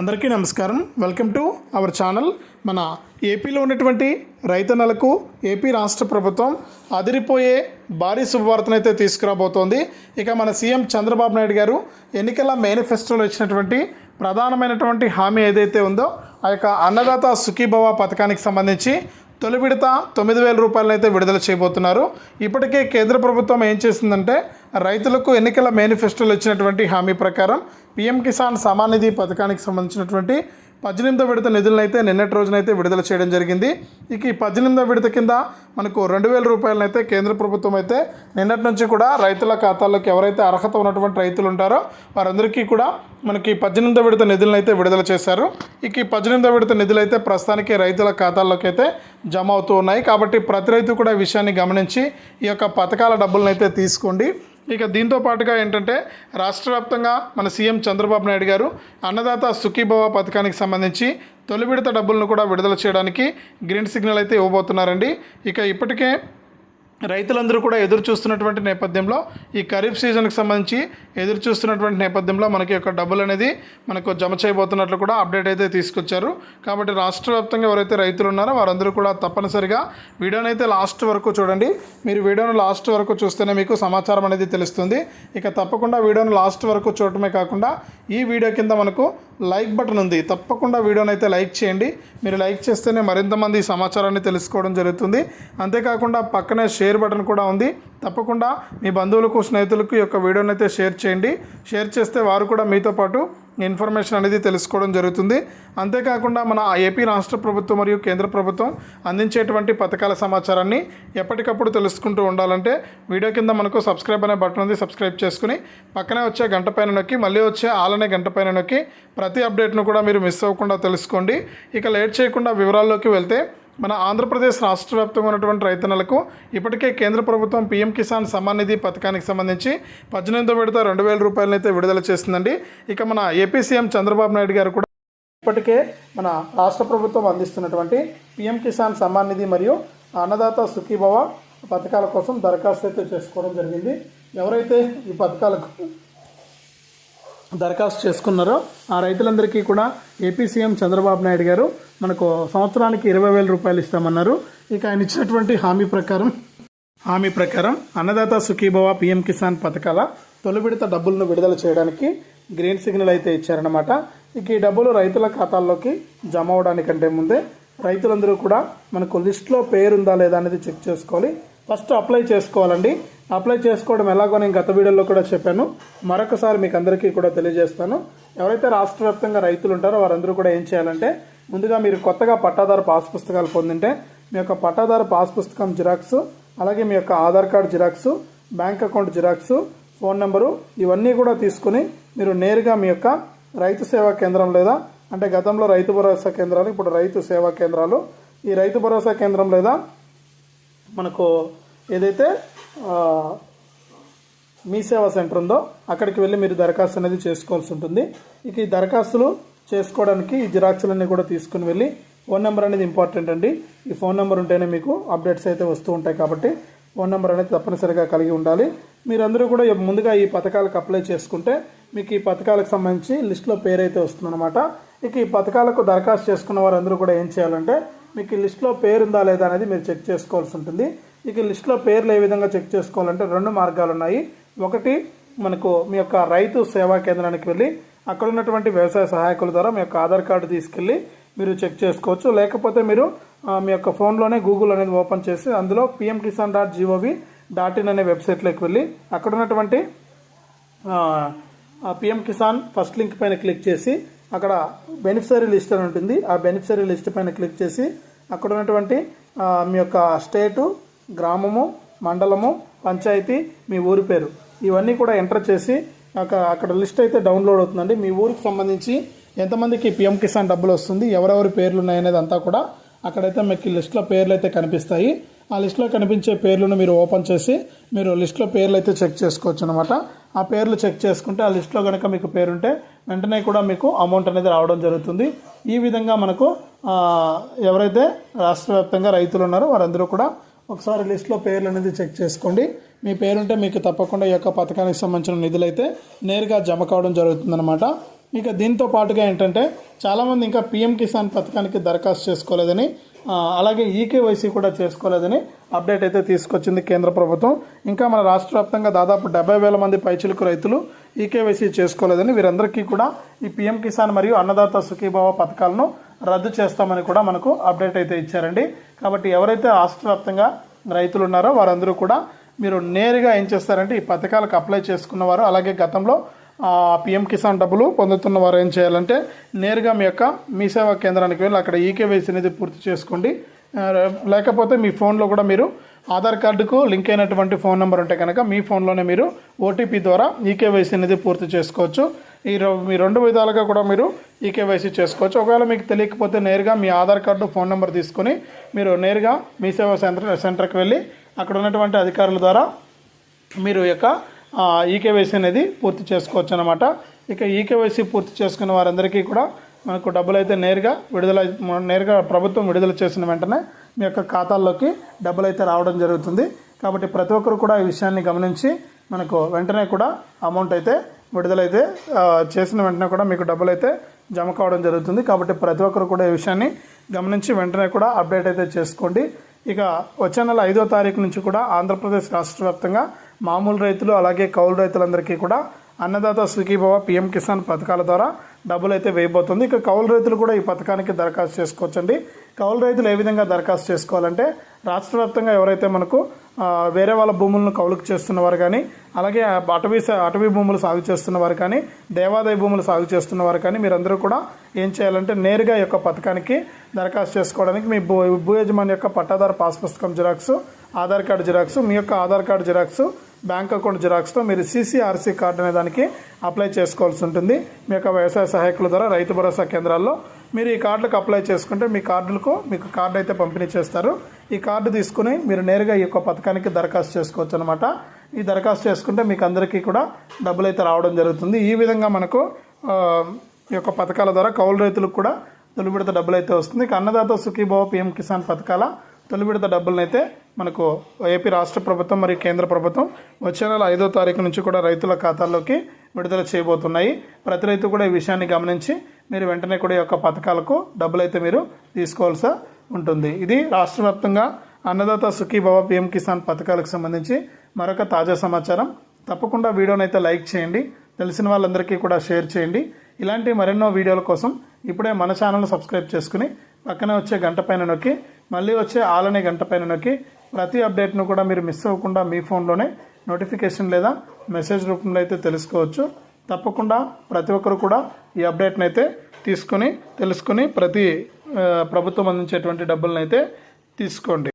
అందరికీ నమస్కారం. Welcome to our channel మన ఏపీలో ఉన్నటువంటి రైతన్నలకు ఏపీ రాష్ట్ర ప్రభుత్వం అదిరిపోయే భారీ శుభవార్తనైతే తీసుకురాబోతోంది. ఇక మన సీఎం చంద్రబాబు నాయుడు గారు ఎన్నికల మేనిఫెస్టోలో ఇచ్చినటువంటి ప్రధానమైనటువంటి హామీ ఏదైతే ఉందో ఆ యొక్క అన్నదాత సుఖీభవ పథకానికి సంబంధించి తొలి విడత తొమ్మిది వేల రూపాయలను అయితే విడుదల చేయబోతున్నారు. ఇప్పటికే కేంద్ర ప్రభుత్వం ఏం చేసిందంటే రైతులకు ఎన్నికల మేనిఫెస్టోలో ఇచ్చినటువంటి హామీ ప్రకారం పీఎం కిసాన్ సమాన్ నిధి పథకానికి సంబంధించినటువంటి పద్దెనిమిదో విడత నిధులనైతే నిన్నటి రోజునైతే విడుదల చేయడం జరిగింది. ఇక ఈ పద్దెనిమిదో విడత కింద మనకు రెండు వేల రూపాయలనైతే కేంద్ర ప్రభుత్వం అయితే నిన్నటి నుంచి కూడా రైతుల ఖాతాల్లోకి ఎవరైతే అర్హత ఉన్నటువంటి రైతులు ఉంటారో వారందరికీ కూడా మనకి పద్దెనిమిదో విడత నిధులనైతే విడుదల చేశారు. ఇక ఈ పద్దెనిమిదో విడత నిధులైతే ప్రస్తుతానికి రైతుల ఖాతాల్లోకి అయితే జమ అవుతూ ఉన్నాయి. కాబట్టి ప్రతి రైతు కూడా విషయాన్ని గమనించి ఈ యొక్క పథకాల డబ్బులను అయితే తీసుకోండి. ఇక దీంతో పాటుగా ఏంటంటే రాష్ట్ర వ్యాప్తంగా మన సీఎం చంద్రబాబు నాయుడు గారు అన్నదాత సుఖీభవ పథకానికి సంబంధించి తొలి విడత డబ్బులను కూడా విడుదల చేయడానికి గ్రీన్ సిగ్నల్ అయితే ఇవ్వబోతున్నారండి. ఇక ఇప్పటికే రైతులందరూ కూడా ఎదురు చూస్తున్నటువంటి నేపథ్యంలో ఈ ఖరీఫ్ సీజన్కి సంబంధించి ఎదురు చూస్తున్నటువంటి నేపథ్యంలో మనకి యొక్క డబ్బులు అనేది మనకు జమ చేయబోతున్నట్లు కూడా అప్డేట్ అయితే తీసుకొచ్చారు. కాబట్టి రాష్ట్ర వ్యాప్తంగా ఎవరైతే రైతులు ఉన్నారో వారందరూ కూడా తప్పనిసరిగా వీడియోని అయితే లాస్ట్ వరకు చూడండి. మీరు వీడియోను లాస్ట్ వరకు చూస్తేనే మీకు సమాచారం అనేది తెలుస్తుంది. ఇక తప్పకుండా వీడియోను లాస్ట్ వరకు చూడటమే కాకుండా ఈ వీడియో కింద మనకు లైక్ బటన్ ఉంది. తప్పకుండా వీడియోని అయితే లైక్ చేయండి. మీరు లైక్ చేస్తేనే మరింత మంది ఈ సమాచారాన్ని తెలుసుకోవడం జరుగుతుంది. అంతేకాకుండా పక్కనే షేర్ బటన్ కూడా ఉంది. తప్పకుండా మీ బంధువులకు స్నేహితులకు యొక్క వీడియోని అయితే షేర్ చేయండి. షేర్ చేస్తే వారు కూడా మీతో పాటు ఇన్ఫర్మేషన్ అనేది తెలుసుకోవడం జరుగుతుంది. అంతేకాకుండా మన ఏపీ రాష్ట్ర ప్రభుత్వం మరియు కేంద్ర ప్రభుత్వం అందించేటువంటి పథకాల సమాచారాన్ని ఎప్పటికప్పుడు తెలుసుకుంటూ ఉండాలంటే వీడియో కింద మనకు సబ్స్క్రైబ్ అనే బటన్ ఉంది. సబ్స్క్రైబ్ చేసుకుని పక్కనే వచ్చే గంట పైన నొక్కి మళ్ళీ వచ్చే ఆలనే గంట పైన నొక్కి ప్రతి అప్డేట్ను కూడా మీరు మిస్ అవ్వకుండా తెలుసుకోండి. ఇక లేట్ చేయకుండా వివరాల్లోకి వెళ్తే మన ఆంధ్రప్రదేశ్ రాష్ట్ర వ్యాప్తంగా ఉన్నటువంటి రైతన్నలకు ఇప్పటికే కేంద్ర ప్రభుత్వం పీఎం కిసాన్ సమ్మాన్ నిధి పథకానికి సంబంధించి పద్దెనిమిదో విడత రెండు వేల రూపాయలను అయితే విడుదల చేసిందండి ఇక మన ఏపీ సీఎం చంద్రబాబు నాయుడు గారు కూడా ఇప్పటికే మన రాష్ట్ర ప్రభుత్వం అందిస్తున్నటువంటి పీఎం కిసాన్ సమ్మాన్ నిధి మరియు అన్నదాత సుఖీభవ పథకాల కోసం దరఖాస్తు అయితే చేసుకోవడం జరిగింది. ఎవరైతే ఈ పథకాలకు దరఖాస్తు చేసుకున్నారో ఆ రైతులందరికీ కూడా ఏపీ సీఎం చంద్రబాబు నాయుడు గారు మనకు సంవత్సరానికి ఇరవై వేల రూపాయలు ఇస్తామన్నారు. ఇక ఆయన ఇచ్చినటువంటి హామీ ప్రకారం హామీ ప్రకారం అన్నదాత సుఖీభవ పీఎం కిసాన్ పథకాల తొలి విడత డబ్బులను విడుదల చేయడానికి గ్రీన్ సిగ్నల్ అయితే ఇచ్చారనమాట ఇక ఈ డబ్బులు రైతుల ఖాతాల్లోకి జమ అవడానికంటే ముందే రైతులందరూ కూడా మనకు లిస్ట్లో పేరుందా లేదా అనేది చెక్ చేసుకోవాలి. ఫస్ట్ అప్లై చేసుకోవాలండి. అప్లై చేసుకోవడం ఎలాగో నేను గత వీడియోలో కూడా చెప్పాను. మరొకసారి మీకు అందరికీ కూడా తెలియజేస్తాను. ఎవరైతే రాష్ట్ర వ్యాప్తంగా రైతులు ఉంటారో వారందరూ కూడా ఏం చేయాలంటే ముందుగా మీరు కొత్తగా పట్టాదారు పాస్ పుస్తకాలు పొందింటే మీ యొక్క పట్టాదారు పాస్ పుస్తకం జిరాక్స్ అలాగే మీ యొక్క Aadhaar card xerox bank account xerox phone number ఇవన్నీ కూడా తీసుకుని మీరు నేరుగా మీ యొక్క రైతు సేవా కేంద్రం లేదా అంటే గతంలో రైతు భరోసా కేంద్రాలు ఇప్పుడు రైతు సేవా కేంద్రాలు. ఈ రైతు భరోసా కేంద్రం లేదా మనకు ఏదైతే మీ సేవా సెంటర్ ఉందో అక్కడికి వెళ్ళి మీరు దరఖాస్తు అనేది చేసుకోవాల్సి ఉంటుంది. ఇక ఈ దరఖాస్తులు చేసుకోవడానికి ఈ జిరాక్సులన్నీ కూడా తీసుకుని వెళ్ళి ఫోన్ నెంబర్ అనేది ఇంపార్టెంట్ అండి. ఈ ఫోన్ నెంబర్ ఉంటేనే మీకు అప్డేట్స్ అయితే వస్తూ ఉంటాయి కాబట్టి ఫోన్ నెంబర్ అనేది తప్పనిసరిగా కలిగి ఉండాలి. మీరందరూ కూడా ముందుగా ఈ పథకాలకు అప్లై చేసుకుంటే మీకు ఈ పథకాలకు సంబంధించి లిస్ట్లో పేరు అయితే వస్తుందన్నమాట. ఇక ఈ పథకాలకు దరఖాస్తు చేసుకున్న వారందరూ కూడా ఏం చేయాలంటే మీకు ఈ లిస్ట్లో పేరు ఉందా లేదా అనేది మీరు చెక్ చేసుకోవాల్సి ఉంటుంది. ఇక లిస్ట్లో పేర్లు ఏ విధంగా చెక్ చేసుకోవాలంటే రెండు మార్గాలు ఉన్నాయి. ఒకటి మనకు మీ యొక్క రైతు సేవా కేంద్రానికి వెళ్ళి అక్కడ ఉన్నటువంటి వ్యవసాయ సహాయకుల ద్వారా మీ యొక్క ఆధార్ కార్డు తీసుకెళ్ళి మీరు చెక్ చేసుకోవచ్చు. లేకపోతే మీరు మీ యొక్క ఫోన్లోనే గూగుల్ అనేది ఓపెన్ చేసి అందులో PM Kisan dot gov dot in అనే వెబ్సైట్లోకి వెళ్ళి అక్కడ ఉన్నటువంటి పిఎం కిసాన్ ఫస్ట్ లింక్ పైన క్లిక్ చేసి అక్కడ బెనిఫిషరీ లిస్ట్ అని ఉంటుంది. ఆ బెనిఫిషరీ లిస్ట్ పైన క్లిక్ చేసి అక్కడ ఉన్నటువంటి మీ యొక్క స్టేటు గ్రామము మండలము పంచాయతీ మీ ఊరి పేరు. ఇవన్నీ కూడా ఎంటర్ చేసి అక్కడ అక్కడ లిస్ట్ అయితే డౌన్లోడ్ అవుతుందండి. మీ ఊరికి సంబంధించి ఎంతమందికి పిఎం కిసాన్ డబ్బులు వస్తుంది ఎవరెవరి పేర్లు ఉన్నాయనేది అంతా కూడా అక్కడైతే మీకు లిస్ట్లో పేర్లు అయితే కనిపిస్తాయి. ఆ లిస్ట్లో కనిపించే పేర్లను మీరు ఓపెన్ చేసి మీరు లిస్ట్లో పేర్లు అయితే చెక్ చేసుకోవచ్చు అనమాట ఆ పేర్లు చెక్ చేసుకుంటే ఆ లిస్ట్లో కనుక మీకు పేరుంటే వెంటనే కూడా మీకు అమౌంట్ అనేది రావడం జరుగుతుంది. ఈ విధంగా మనకు ఎవరైతే రాష్ట్ర వ్యాప్తంగా రైతులు ఉన్నారో వారందరూ కూడా ఒకసారి లిస్ట్లో పేర్లు అనేది చెక్ చేసుకోండి. మీ పేరుంటే మీకు తప్పకుండా ఈ యొక్క పథకానికి సంబంధించిన నిధులు అయితే నేరుగా జమ కావడం జరుగుతుందన్నమాట. ఇక దీంతో పాటుగా ఏంటంటే చాలామంది ఇంకా పిఎం కిసాన్ పథకానికి దరఖాస్తు చేసుకోలేదని అలాగే ఈకేవైసీ కూడా చేసుకోలేదని అప్డేట్ అయితే తీసుకొచ్చింది కేంద్ర ప్రభుత్వం. ఇంకా మన రాష్ట్ర వ్యాప్తంగా దాదాపు డెబ్బై వేల మంది పైచిలుకు రైతులు ఈకేవైసీ చేసుకోలేదని వీరందరికీ కూడా ఈ పిఎం కిసాన్ మరియు అన్నదాత సుఖీభావ పథకాలను రద్దు చేస్తామని కూడా మనకు అప్డేట్ అయితే ఇచ్చారండి. కాబట్టి ఎవరైతే రాష్ట్ర వ్యాప్తంగా రైతులు ఉన్నారో వారందరూ కూడా మీరు నేరుగా ఏం చేస్తారంటే ఈ పథకాలకు అప్లై చేసుకున్నవారు అలాగే గతంలో పిఎం కిసాన్ డబ్బులు పొందుతున్న వారు ఏం చేయాలంటే నేరుగా మీ యొక్క మీ సేవా కేంద్రానికి వెళ్ళి అక్కడ ఈకేవైసీ అనేది పూర్తి చేసుకోండి. లేకపోతే మీ ఫోన్లో కూడా మీరు ఆధార్ కార్డుకు లింక్ అయినటువంటి ఫోన్ నెంబర్ ఉంటే కనుక మీ ఫోన్లోనే మీరు ఓటీపీ ద్వారా ఈకేవైసీ అనేది పూర్తి చేసుకోవచ్చు. ఈ మీ రెండు విధాలుగా కూడా మీరు ఈ కేవైసీ చేసుకోవచ్చు. ఒకవేళ మీకు తెలియకపోతే నేరుగా మీ ఆధార్ కార్డు ఫోన్ నెంబర్ తీసుకొని మీరు నేరుగా మీ సేవా సెంటర్ సెంటర్కి వెళ్ళి అక్కడ ఉన్నటువంటి అధికారుల ద్వారా మీరు ఈ యొక్క ఈకేవైసీ అనేది పూర్తి చేసుకోవచ్చు అనమాట ఇక ఈకేవైసీ పూర్తి చేసుకున్న వారందరికీ కూడా మనకు డబ్బులు అయితే నేరుగా విడుదల నేరుగా ప్రభుత్వం విడుదల చేసిన వెంటనే మీ యొక్క ఖాతాల్లోకి డబ్బులు అయితే రావడం జరుగుతుంది. కాబట్టి ప్రతి ఒక్కరు కూడా ఈ విషయాన్ని గమనించి మనకు వెంటనే కూడా అమౌంట్ అయితే విడుదలైతే చేసిన వెంటనే కూడా మీకు డబ్బులు అయితే జమ కావడం జరుగుతుంది. కాబట్టి ప్రతి ఒక్కరు కూడా ఈ విషయాన్ని గమనించి వెంటనే కూడా అప్డేట్ అయితే చేసుకోండి. ఇక వచ్చే నెల ఐదో తారీఖు నుంచి కూడా ఆంధ్రప్రదేశ్ రాష్ట్ర వ్యాప్తంగా మామూలు రైతులు అలాగే కౌలు రైతులందరికీ కూడా అన్నదాత సుఖీభవ పిఎం కిసాన్ పథకాల ద్వారా డబ్బులు అయితే వేయబోతుంది. ఇక కౌలు రైతులు కూడా ఈ పథకానికి దరఖాస్తు చేసుకోవచ్చండి. కౌలు రైతులు ఏ విధంగా దరఖాస్తు చేసుకోవాలంటే రాష్ట్ర వ్యాప్తంగా ఎవరైతే మనకు వేరే వాళ్ళ భూములను కౌలుకు చేస్తున్నవారు కానీ అలాగే అటవీ స- అటవీ భూములు సాగు చేస్తున్నవారు కానీ దేవాదాయ భూములు సాగు చేస్తున్నవారు కానీ మీరందరూ కూడా ఏం చేయాలంటే నేరుగా ఈ యొక్క పథకానికి దరఖాస్తు చేసుకోవడానికి మీ భూ భూ యజమాని యొక్క పట్టాదారు పాస్ పుస్తకం జిరాక్స్ ఆధార్ కార్డు జిరాక్స్ మీ యొక్క Aadhaar card xerox bank account జిరాక్స్తో మీరు సీసీఆర్సీ కార్డు అనే దానికి అప్లై చేసుకోవాల్సి ఉంటుంది. మీ యొక్క వ్యవసాయ సహాయకుల ద్వారా రైతు భరోసా కేంద్రాల్లో మీరు ఈ కార్డులకు అప్లై చేసుకుంటే మీ కార్డులకు మీకు కార్డు అయితే పంపిణీ చేస్తారు. ఈ కార్డు తీసుకుని మీరు నేరుగా ఈ యొక్క పథకానికి దరఖాస్తు చేసుకోవచ్చు అనమాట ఈ దరఖాస్తు చేసుకుంటే మీకు అందరికీ కూడా డబ్బులు అయితే రావడం జరుగుతుంది. ఈ విధంగా మనకు ఈ యొక్క పథకాల ద్వారా కౌలు రైతులకు కూడా తొలి విడత డబ్బులు అయితే వస్తుంది. ఇక అన్నదాత సుఖీభావ పిఎం కిసాన్ పథకాల తొలి విడత డబ్బులను అయితే మనకు ఏపీ రాష్ట్ర ప్రభుత్వం మరియు కేంద్ర ప్రభుత్వం వచ్చే నెల ఐదో తారీఖు నుంచి కూడా రైతుల ఖాతాల్లోకి విడుదల చేయబోతున్నాయి. ప్రతి రైతు కూడా ఈ విషయాన్ని గమనించి మీరు వెంటనే కూడా ఈ యొక్క పథకాలకు డబ్బులు అయితే మీరు తీసుకోవాల్సి ఉంటుంది. ఇది రాష్ట్ర వ్యాప్తంగా అన్నదాత సుఖీభవ పిఎం కిసాన్ పథకాలకు సంబంధించి మరొక తాజా సమాచారం. తప్పకుండా వీడియోని అయితే లైక్ చేయండి. తెలిసిన వాళ్ళందరికీ కూడా షేర్ చేయండి. ఇలాంటి మరెన్నో వీడియోల కోసం ఇప్పుడే మన ఛానల్ సబ్స్క్రైబ్ చేసుకుని పక్కనే వచ్చే గంట పైన నొక్కి మళ్ళీ వచ్చే ఆలనే గంట పైన నొక్కి ప్రతి అప్డేట్ను కూడా మీరు మిస్ అవ్వకుండా మీ ఫోన్లోనే నోటిఫికేషన్ లేదా మెసేజ్ రూపంలో అయితే తెలుసుకోవచ్చు. తప్పకుండా ప్రతి ఒక్కరు కూడా ఈ అప్డేట్ని అయితే తీసుకొని తెలుసుకొని ప్రతి ప్రభుత్వం అందించేటువంటి డబ్బులను అయితే తీసుకోండి.